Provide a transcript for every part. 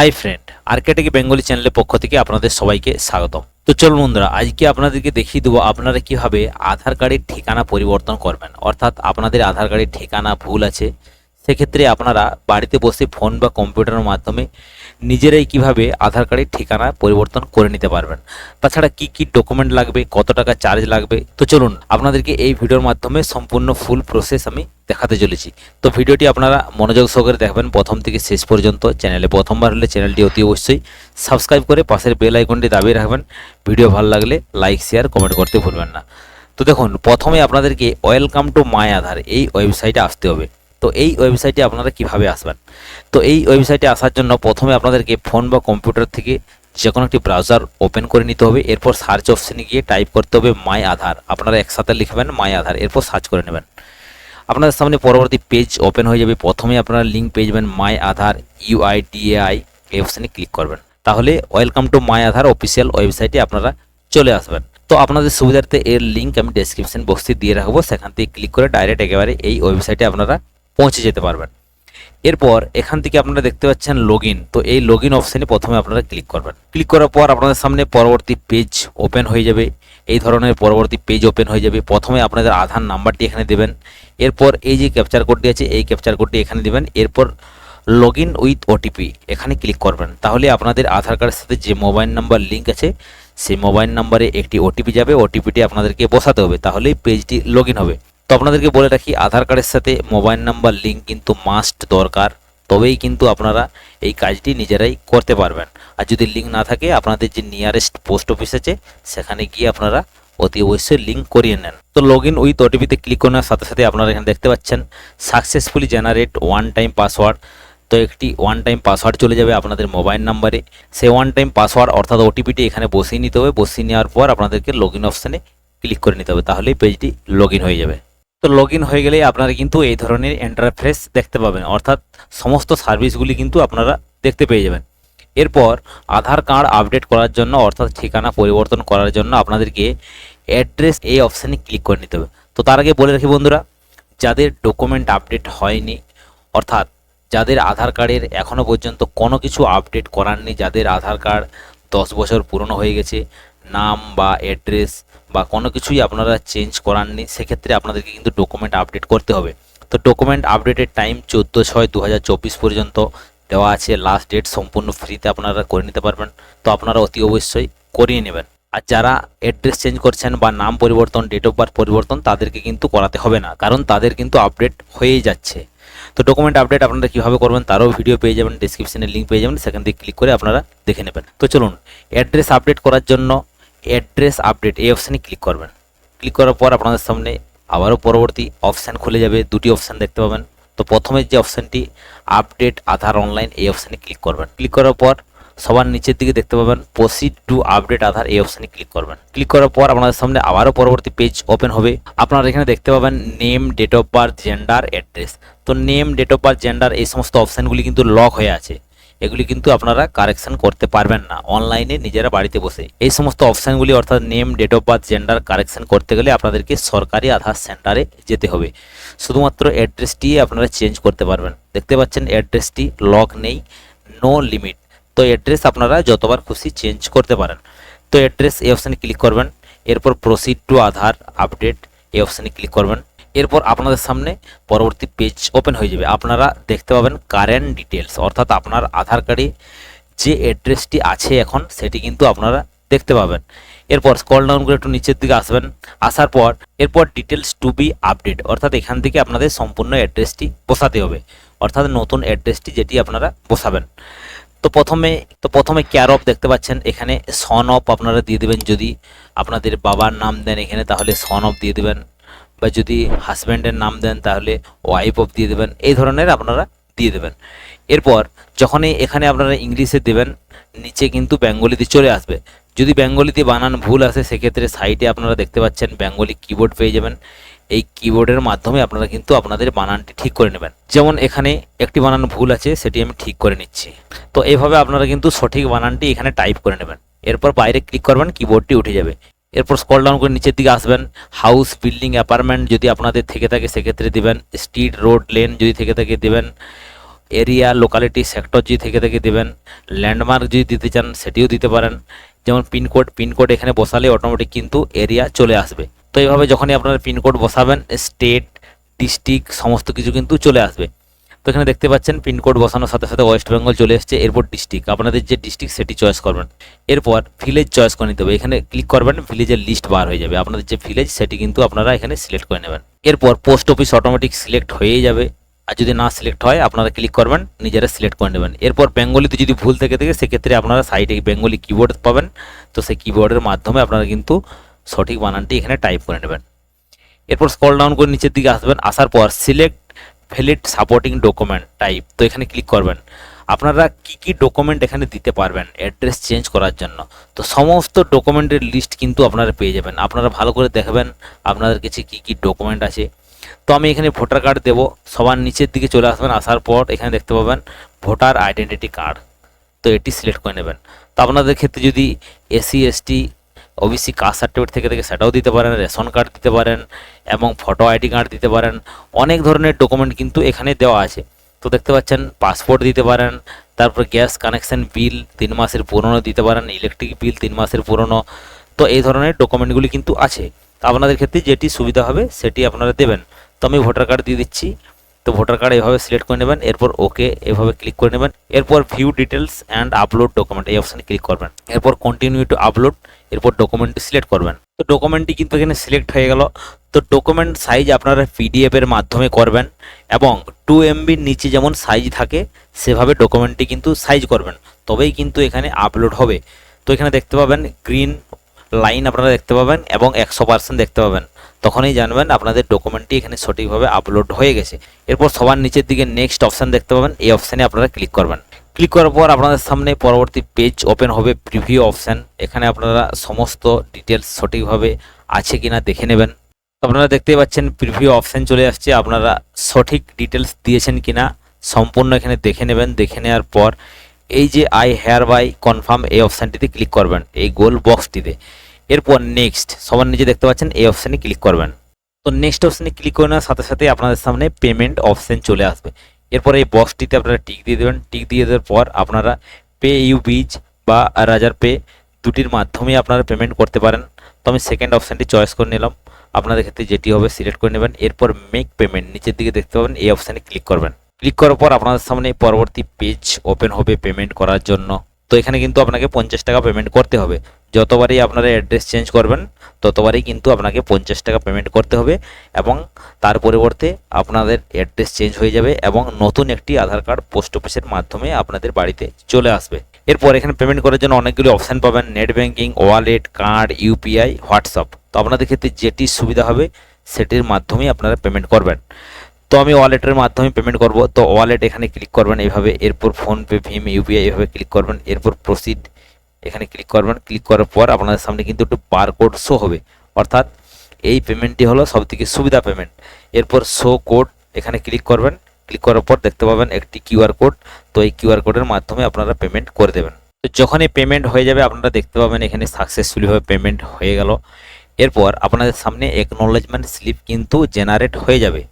Hi friend আর্কেটেক Bengali চ্যানেলের পক্ষ থেকে আপনাদের সবাইকে স্বাগতম। তো চলুন বন্ধুরা, আজকে আপনাদেরকে দেখিয়ে দেবো আপনারা কীভাবে আধার কার্ডের ঠিকানা পরিবর্তন করবেন। অর্থাৎ আপনাদের আধার কার্ডের ঠিকানা ভুল আছে, সেক্ষেত্রে আপনারা বাড়িতে বসে ফোন বা কম্পিউটারের মাধ্যমে নিজেরাই কীভাবে আধার কার্ডের ঠিকানা পরিবর্তন করে নিতে পারবেন। তাছাড়া কি কি ডকুমেন্ট লাগবে, কত টাকা চার্জ লাগবে, তো চলুন আপনাদেরকে এই ভিডিওর মাধ্যমে সম্পূর্ণ ফুল প্রসেস আমি দেখাতে চলেছি। তো ভিডিওটি আপনারা মনোযোগ সহকারে দেখবেন। প্রথম থেকে শেষ পর্যন্ত চ্যানেলে প্রথমবার হলে চ্যানেলটি অতি অবশ্যই সাবস্ক্রাইব করে পাশের বেল আইকনটি দাবিয়ে রাখবেন। ভিডিও ভালো লাগলে লাইক, শেয়ার, কমেন্ট করতে ভুলবেন না। তো দেখুন, প্রথমে আপনাদেরকে ওয়েলকাম টু মাই আধার, এই ওয়েবসাইটে আসতে হবে। তো এই ওয়েবসাইটে আপনারা কীভাবে আসবেন? তো এই ওয়েবসাইটে আসার জন্য প্রথমে আপনাদেরকে ফোন বা কম্পিউটার থেকে যে কোনো একটি ব্রাউজার ওপেন করে নিতে হবে। এরপর সার্চ অপশনে গিয়ে টাইপ করতে হবে মাই আধার। আপনারা একসাথে লিখবেন মাই আধার। এরপর সার্চ করে নেবেন। আপনাদের সামনে পরবর্তী পেজ ওপেন হয়ে যাবে। প্রথমে আপনারা লিঙ্ক পেয়ে যাবেন মাই আধার ইউআইডিএআই এই অপশানে ক্লিক করবেন। তাহলে welcome to my Aadhaar official ওয়েবসাইটে আপনারা চলে আসবেন। তো আপনাদের সুবিধার্থে এর লিঙ্ক আমি ডেসক্রিপশন বক্সে দিয়ে রাখব। সেখান থেকে ক্লিক করে ডাইরেক্ট একেবারে এই ওয়েবসাইটে আপনারা পৌঁছে যেতে পারবেন। এরপর এখান থেকে আপনারা দেখতে পাচ্ছেন লগ তো এই লগ ইন অপশানে প্রথমে আপনারা ক্লিক করবেন। ক্লিক করার পর আপনাদের সামনে পরবর্তী পেজ ওপেন হয়ে যাবে। এই ধরনের পরবর্তী পেজ ওপেন হয়ে যাবে। প্রথমে আপনাদের আধার নাম্বারটি এখানে দেবেন। এরপর এই যে ক্যাপচার কোডটি আছে, এই ক্যাপচার কোডটি এখানে দেবেন। এরপর লগ ইন উইথ ওটিপি এখানে ক্লিক করবেন। তাহলে আপনাদের আধার কার্ডের সাথে যে মোবাইল নাম্বার লিঙ্ক আছে, সেই মোবাইল নাম্বারে একটি ওটিপি যাবে। ওটিপিটি আপনাদেরকে বসাতে হবে, তাহলেই পেজটি লগ হবে। তো আপনাদেরকে বলে রাখি, আধার কার্ডের সাথে মোবাইল নাম্বার লিঙ্ক কিন্তু মাস্ট দরকার। তবেই কিন্তু আপনারা এই কাজটি নিজেরাই করতে পারবেন। আর যদি লিঙ্ক না থাকে, আপনাদের যে নিয়ারেস্ট পোস্ট অফিস আছে, সেখানে গিয়ে আপনারা অতি অবশ্যই লিঙ্ক করিয়ে নেন। তো লগ ইন উইথ ওটিপিতে ক্লিক করার সাথে সাথে আপনারা এখানে দেখতে পাচ্ছেন successfully generate one time password তো একটি ওয়ান টাইম পাসওয়ার্ড চলে যাবে আপনাদের মোবাইল নাম্বারে সেই ওয়ান টাইম পাসওয়ার্ড অর্থাৎ ওটিপিটি এখানে বসিয়ে নিতে হবে। বসিয়ে নেওয়ার পর আপনাদেরকে লগ ইন অপশানে ক্লিক করে নিতে হবে। তাহলেই পেজটি লগ ইন হয়ে যাবে। তো লগ ইন হয়ে গেলেই আপনারা কিন্তু এই ধরনের ইন্টারফেস দেখতে পাবেন। অর্থাৎ সমস্ত সার্ভিসগুলি কিন্তু আপনারা দেখতে পেয়ে যাবেন। এরপর আধার কার্ড আপডেট করার জন্য অর্থাৎ ঠিকানা পরিবর্তন করার জন্য আপনাদেরকে অ্যাড্রেস এই অপশানে ক্লিক করে নিতে হবে। তো তার আগে বলে রাখি বন্ধুরা, যাদের ডকুমেন্ট আপডেট হয়নি, অর্থাৎ যাদের আধার কার্ডের এখনও পর্যন্ত কোনো কিছু আপডেট করার করাননি যাদের আধার কার্ড দশ বছর পুরনো হয়ে গেছে, নাম বা অ্যাড্রেস বা কোনো কিছুই আপনারা চেঞ্জ করাননি সেক্ষেত্রে আপনাদেরকে কিন্তু ডকুমেন্ট আপডেট করতে হবে। তো ডকুমেন্ট আপডেটের টাইম চোদ্দ ছয় দু পর্যন্ত দেওয়া আছে। লাস্ট ডেট সম্পূর্ণ ফ্রিতে আপনারা করে নিতে পারবেন। তো আপনারা অতি অবশ্যই করিয়ে নেবেন। আর যারা অ্যাড্রেস চেঞ্জ করছেন বা নাম পরিবর্তন ডেট অফ বার্থ পরিবর্তন, তাদেরকে কিন্তু করাতে হবে না, কারণ তাদের কিন্তু আপডেট হয়েই যাচ্ছে। তো ডকুমেন্ট আপডেট আপনারা কীভাবে করবেন তারও ভিডিও পেয়ে যাবেন ডিসক্রিপশনে লিঙ্ক পেয়ে যাবেন, সেখান থেকে ক্লিক করে আপনারা দেখে নেবেন। তো চলুন অ্যাড্রেস আপডেট করার জন্য অ্যাড্রেস আপডেট এই অপশানে ক্লিক করবেন। ক্লিক করার পর আপনাদের সামনে আবারও পরবর্তী অপশান খুলে যাবে, দুটি অপশান দেখতে পাবেন। তো প্রথমে যে অপশানটি আপডেট আধার অনলাইন এই অপশানে ক্লিক করবেন। ক্লিক করার পর সবার নিচের দিকে দেখতে পাবেন প্রসিড টু আপডেট আধার এই অপশানে ক্লিক করবেন। ক্লিক করার পর আপনাদের সামনে আবারও পরবর্তী পেজ ওপেন হবে। আপনারা এখানে দেখতে পাবেন name date of birth gender address তো name date of birth gender এই সমস্ত অপশানগুলি কিন্তু লক হয়ে আছে। এগুলি কিন্তু আপনারা কারেকশন করতে পারবেন না। অনলাইনে নিজেরা বাড়িতে বসে। এই সমস্ত অপশানগুলি অর্থাৎ name date of birth gender correction করতে গেলে আপনাদেরকে সরকারি আধার সেন্টারে যেতে হবে। শুধুমাত্র অ্যাড্রেসটি আপনারা চেঞ্জ করতে পারবেন। দেখতে পাচ্ছেন অ্যাড্রেসটি লক নেই নো লিমিট তো অ্যাড্রেস আপনারা যতবার খুশি চেঞ্জ করতে পারেন। তো অ্যাড্রেস এই অপশানে ক্লিক করবেন। এরপর প্রসিড টু আধার আপডেট এই অপশানে ক্লিক করবেন। এরপর আপনাদের সামনে পরবর্তী পেজ ওপেন হয়ে যাবে। আপনারা দেখতে পাবেন কারেন্ট ডিটেলস অর্থাৎ আপনার আধার কার্ডে যে অ্যাড্রেসটি আছে এখন, সেটি কিন্তু আপনারা দেখতে পাবেন। এরপর স্কল ডাউন করে একটু নিচের দিকে আসবেন। আসার পর এরপর ডিটেলস টু বি আপডেট অর্থাৎ এখান থেকে আপনাদের সম্পূর্ণ অ্যাড্রেসটি বসাতে হবে। অর্থাৎ নতুন অ্যাড্রেসটি যেটি আপনারা বসাবেন। তো প্রথমে তো প্রথমে কেয়ার অফ দেখতে পাচ্ছেন, এখানে সন অফ আপনারা দিয়ে দেবেন যদি আপনাদের বাবার নাম দেন এখানে, তাহলে সন অফ দিয়ে দেবেন। বা যদি হাজব্যান্ডের নাম দেন, তাহলে ওয়াইফ অফ দিয়ে দেবেন। এই ধরনের আপনারা দিয়ে দেবেন। এরপর, যখনই এখানে আপনারা ইংলিশে দেবেন, নিচে কিন্তু বেঙ্গলিতে চলে আসবে। যদি বেঙ্গলিতে বানান ভুল আসে, সেক্ষেত্রে সাইডে আপনারা দেখতে পাচ্ছেন বেঙ্গলি কিবোর্ড পেয়ে যাবেন। এই কিবোর্ডের মাধ্যমে আপনারা কিন্তু আপনাদের বানানটি ঠিক করে নেবেন। যেমন এখানে একটি বানান ভুল আছে, সেটি আমি ঠিক করে নিচ্ছি। তো এইভাবে আপনারা কিন্তু সঠিক বানানটি এখানে টাইপ করে নেবেন। এরপর বাইরে ক্লিক করবেন কিবোর্ডটি উঠে যাবে। এরপর স্কল ডাউন করে নিচের দিকে আসবেন। হাউস বিল্ডিং অ্যাপার্টমেন্ট যদি আপনাদের থেকে থাকে, সেক্ষেত্রে দেবেন। স্ট্রিট রোড লেন যদি থেকে থাকে, দেবেন। এরিয়া লোকালিটি সেক্টর যদি থেকে থেকে, দেবেন। ল্যান্ডমার্ক যদি দিতে চান, সেটিও দিতে পারেন। যেমন পিনকোড পিনকোড এখানে বসালে অটোমেটিক কিন্তু এরিয়া চলে আসবে। তো এইভাবে যখনই আপনারা পিনকোড বসাবেন, স্টেট, ডিস্ট্রিক্ট, সমস্ত কিছু কিন্তু চলে আসবে। তো এখানে দেখতে পাচ্ছেন পিনকোড বসানোর সাথে সাথে ওয়েস্ট বেঙ্গল চলে এসছে, এরপর ডিস্ট্রিক্ট। আপনাদের যে ডিস্ট্রিক্ট সেটি চয়েস করবেন। এরপর ভিলেজ চয়েস করে নিতে হবে। এখানে ক্লিক করবেন, ভিলেজের লিস্ট বার হয়ে যাবে। আপনাদের যে ভিলেজ, সেটি কিন্তু আপনারা এখানে সিলেক্ট করে নেবেন। এরপর পোস্ট অফিস অটোমেটিক সিলেক্ট হয়েই যাবে। আর যদি না সিলেক্ট হয়, আপনারা ক্লিক করবেন, নিজেরা সিলেক্ট করে নেবেন। এরপর বেঙ্গলিতে যদি ভুল থেকে থাকে, সেক্ষেত্রে আপনারা সাইডে বেঙ্গলি কিবোর্ড পাবেন। তো সেই কিবোর্ডের মাধ্যমে আপনারা কিন্তু সঠিক বানানটি এখানে টাইপ করে নেবেন। এরপর স্কল ডাউন করে নিচের দিকে আসবেন, আসার পর select valid supporting document type তো এখানে ক্লিক করবেন। আপনারা কি কি ডকুমেন্ট এখানে দিতে পারবেন অ্যাড্রেস চেঞ্জ করার জন্য। তো সমস্ত ডকুমেন্টের লিস্ট কিন্তু আপনারা পেয়ে যাবেন। আপনারা ভালো করে দেখবেন আপনাদের কাছে কি কি ডকুমেন্ট আছে। তো আমি এখানে ভোটার কার্ড দেবো, সবার নিচের দিকে চলে আসবেন, আসার পর এখানে দেখতে পাবেন ভোটার আইডেন্টিটি কার্ড তো এটি সিলেক্ট করে নেবেন। তো আপনাদের ক্ষেত্রে যদি SC ST OBC caste certificate থেকে থেকে সেটাও দিতে পারেন, রেশন কার্ড দিতে পারেন, এবং ফটো আইডি কার্ড দিতে পারেন, অনেক ধরনের ডকুমেন্ট কিন্তু এখানে দেওয়া আছে। তো দেখতে পাচ্ছেন পাসপোর্ট দিতে পারেন, তারপর গ্যাস কানেকশন বিল তিন মাসের পুরনো দিতে পারেন ইলেকট্রিক বিল তিন মাসের পুরনো, তো এই ধরনের ডকুমেন্টগুলি কিন্তু আছে। তো আপনাদের ক্ষেত্রে যেটি সুবিধা হবে, সেটি আপনারা দেবেন। তো আমি ভোটার কার্ড দিয়ে দিচ্ছি। তো ভোটার কার্ড এভাবে সিলেক্ট করে নেবেন, এরপর ওকে এভাবে ক্লিক করে নেবেন, এরপর view details and upload document এই অপশানে ক্লিক করবেন, এরপর কন্টিনিউ টু আপলোড এরপর ডকুমেন্টটি সিলেক্ট করবেন। তো ডকুমেন্টটি কিন্তু এখানে সিলেক্ট হয়ে গেল। তো ডকুমেন্ট সাইজ আপনারা পিডিএফ এর মাধ্যমে করবেন এবং টু এমবির নিচে যেমন সাইজ থাকে, সেভাবে ডকুমেন্টটি কিন্তু সাইজ করবেন। তবেই কিন্তু এখানে আপলোড হবে। তো এখানে দেখতে পাবেন গ্রিন লাইন আপনারা দেখতে পাবেন এবং একশো পার্সেন্ট দেখতে পাবেন। তখনই জানবেন আপনাদের ডকুমেন্টটি এখানে সঠিকভাবে আপলোড হয়ে গেছে। এরপর সবার নিচের দিকে নেক্সট অপশান দেখতে পাবেন। এই অপশানে আপনারা ক্লিক করবেন। ক্লিক করার পর আপনাদের সামনে পরবর্তী পেজ ওপেন হবে প্রিভিউ অপশান এখানে আপনারা সমস্ত ডিটেলস সঠিকভাবে আছে কিনা দেখে নেবেন। আপনারা দেখতেই পাচ্ছেন প্রিভিউ অপশান চলে আসছে। আপনারা সঠিক ডিটেলস দিয়েছেন কিনা সম্পূর্ণ এখানে দেখে নেবেন। দেখে নেওয়ার পর এই যে আই হেয়ার বাই কনফার্ম এই অপশানটিতে ক্লিক করবেন। এই গোল বক্সটিতে এরপর নেক্সট সবার নিচে দেখতে পাচ্ছেন এই অপশানে ক্লিক করবেন। তো নেক্সট অপশানে ক্লিক করে নেওয়ার সাথে সাথে আপনাদের সামনে পেমেন্ট অপশান চলে আসবে। এরপর এই বক্সটিতে আপনারা টিক দিয়ে দেবেন। টিক দিয়ে দেওয়ার পর আপনারা পে ইউ বিচ বা রাজার পে দুটির মাধ্যমে আপনারা পেমেন্ট করতে পারেন। তো আমি সেকেন্ড অপশানটি চয়েস করে নিলাম। আপনাদের ক্ষেত্রে যেটি হবে সিলেক্ট করে নেবেন। এরপর মেক পেমেন্ট নিচের দিকে দেখতে পাবেন, এই অপশানে ক্লিক করবেন। ক্লিক করার পর আপনাদের সামনে পরবর্তী পেজ ওপেন হবে পেমেন্ট করার জন্য। তো এখানে কিন্তু আপনাকে পঞ্চাশ টাকা পেমেন্ট করতে হবে। যতবারই আপনারা অ্যাড্রেস চেঞ্জ করবেন, ততবারই কিন্তু আপনাকে পঞ্চাশ টাকা পেমেন্ট করতে হবে এবং তার পরিবর্তে আপনাদের অ্যাড্রেস চেঞ্জ হয়ে যাবে এবং নতুন একটি আধার কার্ড পোস্ট অফিসের মাধ্যমে আপনাদের বাড়িতে চলে আসবে। এরপর এখানে পেমেন্ট করার জন্য অনেকগুলি অপশান পাবেন net banking wallet card UPI WhatsApp তো আপনাদের ক্ষেত্রে যেটি সুবিধা হবে, সেটির মাধ্যমেই আপনারা পেমেন্ট করবেন। তো আমি ওয়ালেটের মাধ্যমে পেমেন্ট করব। তো ওয়ালেট এখানে ক্লিক করবেন এইভাবে। এরপর ফোনপে ভীম ইউপিআই এভাবে ক্লিক করবেন। এরপর প্রসিড এখানে ক্লিক করবেন ক্লিক করার পর আপনাদের সামনে কিন্তু একটু বারকোড শো হবে। অর্থাৎ এই পেমেন্টটি হলো সবথেকে সুবিধা পেমেন্ট এরপর শো কোড এখানে ক্লিক করবেন। ক্লিক করার পর দেখতে পাবেন একটি কিউআর কোড তো এই কিউআর কোডের মাধ্যমে আপনারা পেমেন্ট করে দেবেন। তো যখনই পেমেন্ট হয়ে যাবে, আপনারা দেখতে পাবেন এখানে সাকসেসফুলিভাবে পেমেন্ট হয়ে গেল। এরপর আপনাদের সামনে একনোলেজমেন্ট স্লিপ কিন্তু জেনারেট হয়ে যাবে।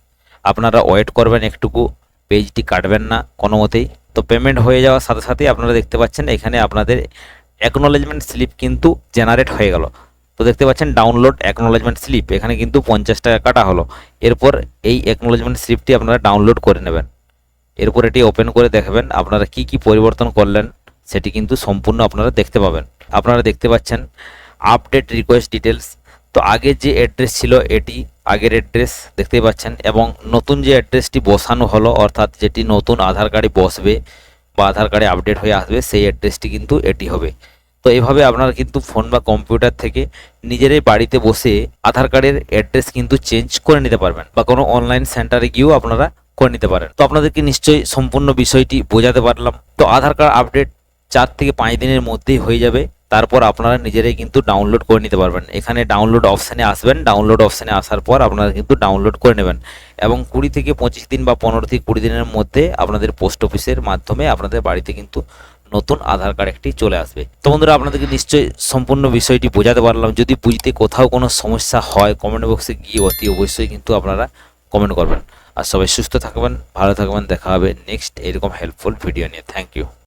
আপনারা ওয়েট করবেন একটুকু পেজটি কাটবেন না কোনো মতেই তো পেমেন্ট হয়ে যাওয়ার সাথে সাথেই আপনারা দেখতে পাচ্ছেন এখানে আপনাদের অ্যাকনোলেজমেন্ট স্লিপ কিন্তু জেনারেট হয়ে গেল। তো দেখতে পাচ্ছেন ডাউনলোড অ্যাকনোলেজমেন্ট স্লিপ এখানে কিন্তু পঞ্চাশ টাকা কাটা হলো। এরপর এই অ্যাকনোলেজমেন্ট স্লিপটি আপনারা ডাউনলোড করে নেবেন। এরপর এটি ওপেন করে দেখবেন, আপনারা কি কি পরিবর্তন করলেন সেটি কিন্তু সম্পূর্ণ আপনারা দেখতে পাবেন। আপনারা দেখতে পাচ্ছেন আপডেট রিকোয়েস্ট ডিটেলস তো আগে যে অ্যাড্রেস ছিল এটি আগের অ্যাড্রেস দেখতেই পাচ্ছেন, এবং নতুন যে অ্যাড্রেসটি বসানো হলো, অর্থাৎ যেটি নতুন আধার কার্ডে বসবে বা আধার কার্ডে আপডেট হয়ে আসবে, সেই অ্যাড্রেসটি কিন্তু এটি হবে। তো এভাবে আপনারা কিন্তু ফোন বা কম্পিউটার থেকে নিজেরাই বাড়িতে বসে আধার কার্ডের অ্যাড্রেস কিন্তু চেঞ্জ করে নিতে পারবেন বা কোনো অনলাইন সেন্টারে গিয়েও আপনারা করে নিতে পারেন। তো আপনাদেরকে নিশ্চয়ই সম্পূর্ণ বিষয়টি বোঝাতে পারলাম। তো আধার কার্ড আপডেট চার থেকে পাঁচ দিনের মধ্যেই হয়ে যাবে। তারপর আপনারা নিজেরাই কিন্তু ডাউনলোড করে নিতে পারবেন। এখানে ডাউনলোড অপশানে আসবেন। ডাউনলোড অপশানে আসার পর আপনারা কিন্তু ডাউনলোড করে নেবেন। এবং কুড়ি থেকে পঁচিশ দিন বা পনেরো থেকে কুড়ি দিনের মধ্যে আপনাদের পোস্ট অফিসের মাধ্যমে আপনাদের বাড়িতে কিন্তু নতুন আধার কার্ড একটি চলে আসবে। তো বন্ধুরা, আপনাদেরকে নিশ্চয়ই সম্পূর্ণ বিষয়টি বোঝাতে পারলাম। যদি বুঝতে কোথাও কোনো সমস্যা হয় কমেন্ট বক্সে গিয়ে অতি অবশ্যই কিন্তু আপনারা কমেন্ট করবেন। আর সবাই সুস্থ থাকবেন, ভালো থাকবেন। দেখা হবে নেক্সট এরকম হেল্পফুল ভিডিও নিয়ে। Thank you